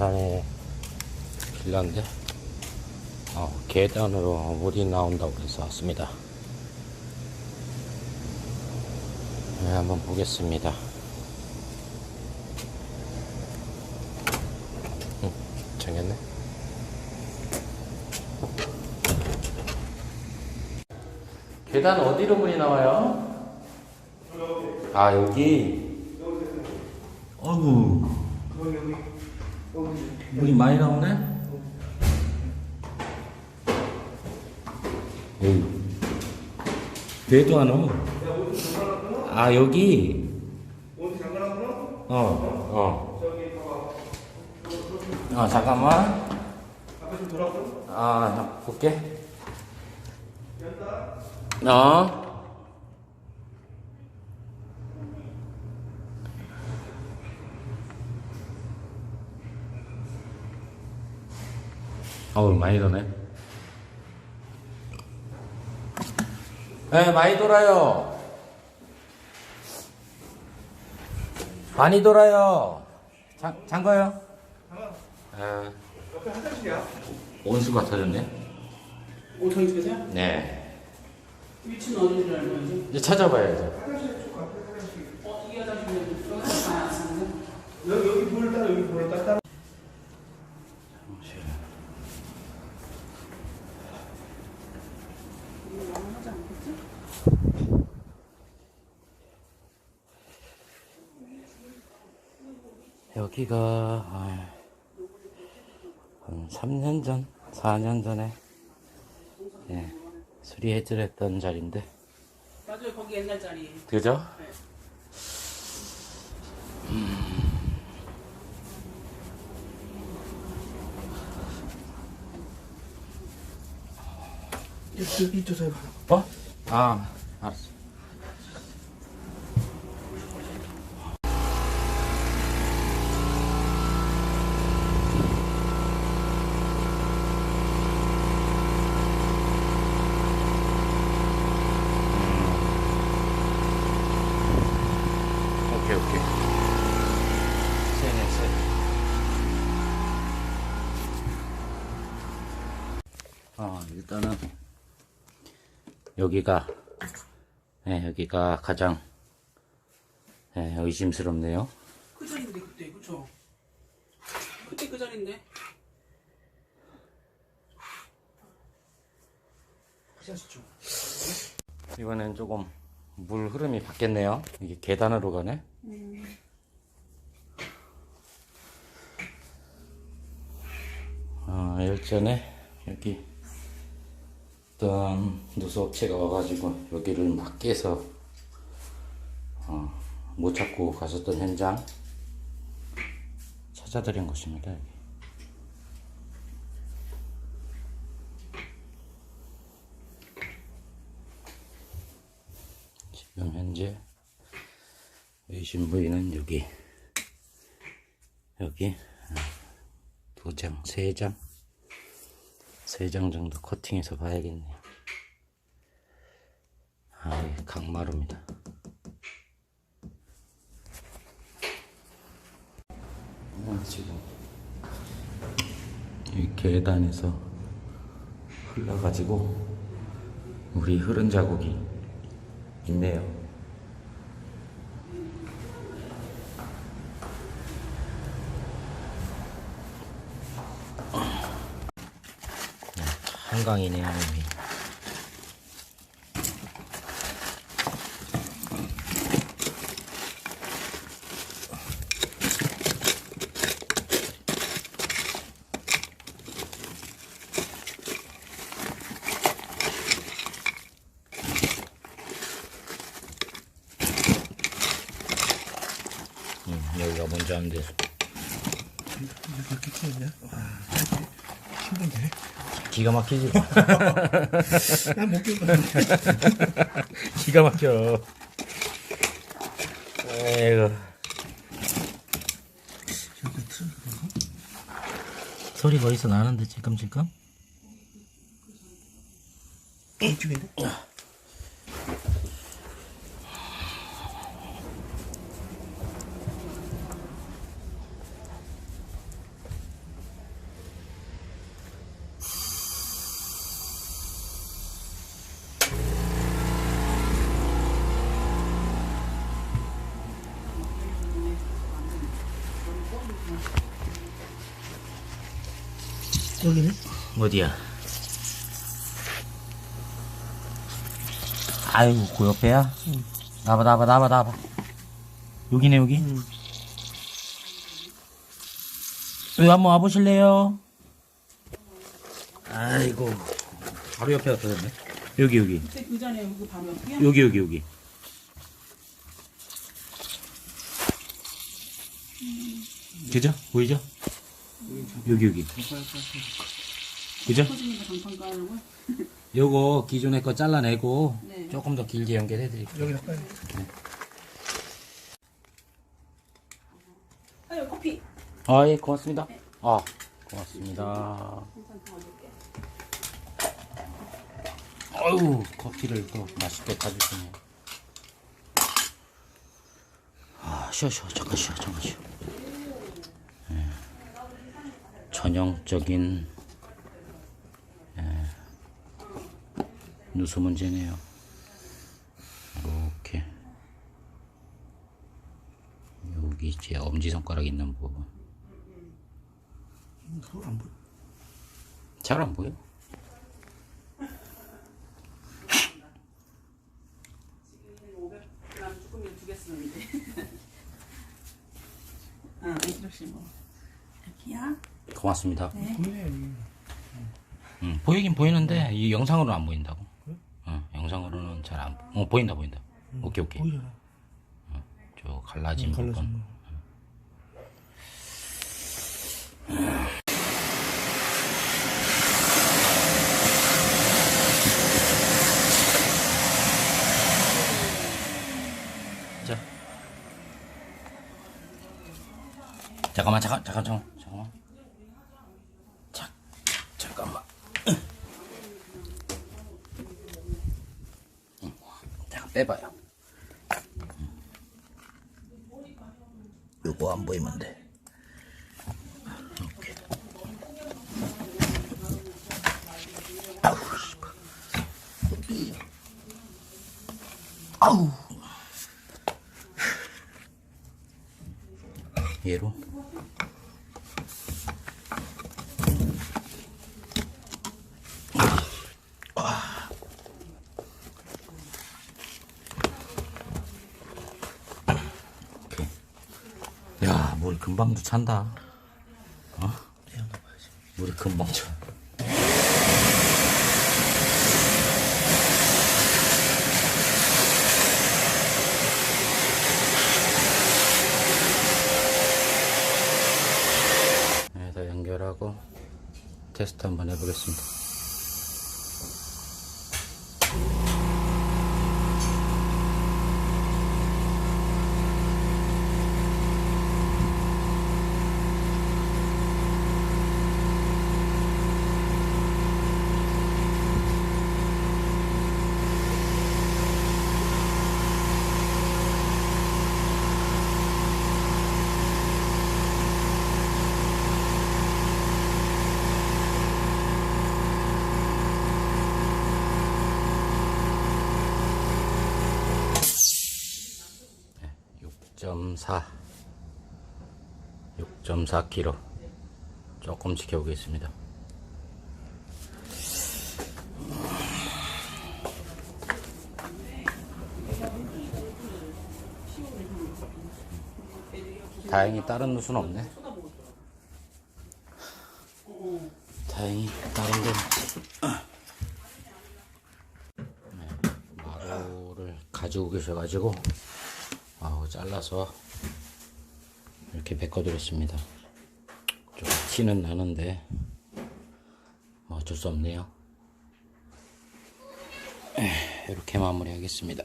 양산에 빌라인데 어, 계단으로 물이 나온다고 해서 왔습니다. 네, 한번 보겠습니다. 응, 정했네. 계단 어디로 물이 나와요? 아 여기. 어구. 물이 많이 나오네. 여기. 배도 안 오. 아 여기. 어, 어. 어 잠깐만. 아, 나 볼게. 어. 어우, 많이 도네. 네, 많이 돌아요. 많이 돌아요. 잠, 잠가요? 아, 옆에 화장실이야. 온수가 터졌네. 오천 찍으세요? 네. 위치는 어딘지 알고야죠. 이제 찾아봐야죠. 화장실 쪽 앞에 화장실. 어, 이게 화장실인데 여기서 많이 안 쓰는데? 여기 여기 물을 따라 여기 물을 따라. 따라. 여기가 아, 한 3년 전, 4년 전에 예, 수리해드렸던 자리인데 맞아요, 거기 옛날 자리. 그죠? 네. 여기 이쪽 해봐. 어? 아 알았어 음. 오케이 오케이 세네 세 어, 일단은 여기가 네, 여기가 가장 네, 의심스럽네요. 그 자리인데, 그때, 그쵸? 그때 그 자리인데? 이번엔 조금 물 흐름이 바뀌었네요. 이게 계단으로 가네. 아, 일전에 여기 어떤 누수업체가 와가지고 여기를 막 깨서 어, 못 찾고 갔었던 현장 찾아드린 곳입니다. 여기. 지금 현재 의심 부위는 여기 여기 어, 두 장, 세 장, 세장 정도 커팅해서 봐야겠네요. 아, 이게 강마루입니다. 어, 지금 이 계단에서 흘러가지고 물이 흐른 자국이 있네요. 한강이네요, 여기. 음. 기가 막히지? 난못 끼고. 기가 막혀. 틀 소리가 어디서 나는데, 찔끔찔끔? 이쪽인데? 여기네? 어디야? 아유, 그 옆에야? 나봐, 나봐, 나봐, 나봐. 여기네, 여기? 여기 한번 와보실래요? 아이고, 바로 옆에. 여기, 여기. 그 전에 여기 바로 옆이야? 여기, 여기, 여기. 그죠? 보이죠? 여기, 여기. 그죠? 터지니까 장판 깔고. 요거 기존에 거 잘라내고 네. 조금 더 길게 연결해 드릴게요. 여기다 빨리. 아유 커피. 아, 예, 고맙습니다. 아, 고맙습니다. 아유, 커피를 또 맛있게 타주시네. 아, 쉬어, 쉬어. 잠깐 쉬어, 잠깐 쉬어. 예. 전형적인 예. 누수 문제네요. 이렇게 여기 제 엄지 손가락 있는 부분 그거 안 보여. 잘 안 보여? 쓰는데. 아 이렇게 뭐. 여기야. 고맙습니다. 보이네, 여기. 음, 보이긴 보이는데 이 영상으로는 안 보인다고. 어, 영상으로는 잘 안. 어 보인다 보인다. 오케이 오케이. 보이잖아. 저 갈라진 부분. 갈라진 거. 자. 잠깐만 잠깐 잠깐 잠깐 잠깐만. 자 잠깐만. 음, 잠깐 빼봐요. 요거 안 보이면 돼. 아우. 얘로. 오케이. 야, 물 금방도 찬다. 어? 물이 금방 차. 여기다 연결하고 테스트 한번 해보겠습니다. 네, 6.4 6.4kg 조금 지켜보겠습니다. 다행히 다른 누수는 없네. 다행히 다른 데는 네, 마루를 가지고 계셔가지고 잘라서 이렇게 베꿔드렸습니다. 좀 티는 나는데 뭐 어쩔 수 없네요. 에, 이렇게 마무리하겠습니다.